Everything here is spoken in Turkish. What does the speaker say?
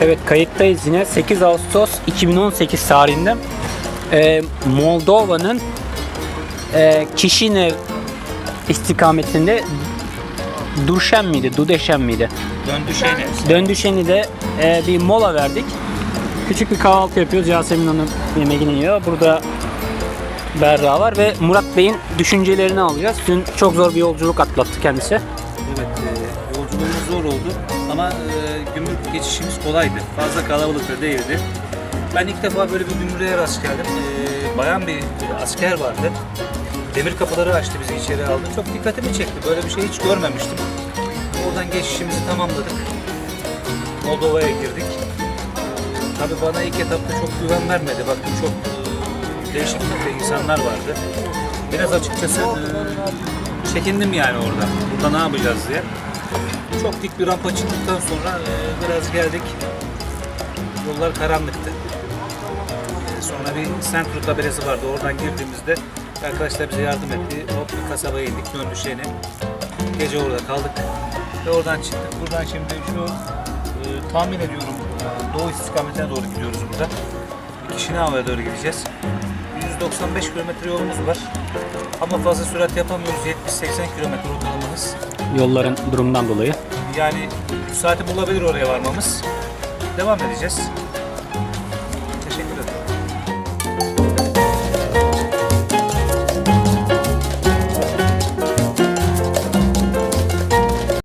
Evet kayıttayız yine 8 Ağustos 2018 tarihinde Ee, Moldova'nın e, Kişinev istikametinde Durşen miydi, Dudeşen miydi? Döndüşeni de e, bir mola verdik. Küçük bir kahvaltı yapıyoruz. Yasemin Hanım yemeğini yiyor. Burada Berra var ve Murat Bey'in düşüncelerini alacağız. Dün çok zor bir yolculuk atlattı kendisi. Evet, e, yolculuğumuz zor oldu ama e, gümrük geçişimiz kolaydı. Fazla kalabalık da değildi. Ben ilk defa böyle bir gümrüğe rast geldim. E, bayan bir asker vardı. Demir kapıları açtı bizi içeri aldı. Çok dikkatimi çekti. Böyle bir şey hiç görmemiştim. Oradan geçişimizi tamamladık. Moldova'ya girdik. Tabii bana ilk etapta çok güven vermedi. Baktım çok e, değişik insanlar vardı. Biraz açıkçası e, çekindim yani orada. Burada ne yapacağız diye. Çok dik bir rampa çıktıktan sonra e, biraz geldik. Yollar karanlıktı. E, Sonra bir Centro tabelası vardı. Oradan girdiğimizde arkadaşlar bize yardım etti. Hop bir kasabaya indik. Döndü şeyine. Gece orada kaldık. Ve oradan çıktık. Buradan şimdi şu e, tahmin ediyorum e, doğu istikametine doğru gidiyoruz burada. Kişinava'ya doğru gideceğiz. 195 kilometre yolumuz var. Ama fazla sürat yapamıyoruz. 70-80 kilometre ortalamamız. Yolların durumundan dolayı. Yani 3 saati bulabilir oraya varmamız. Devam edeceğiz.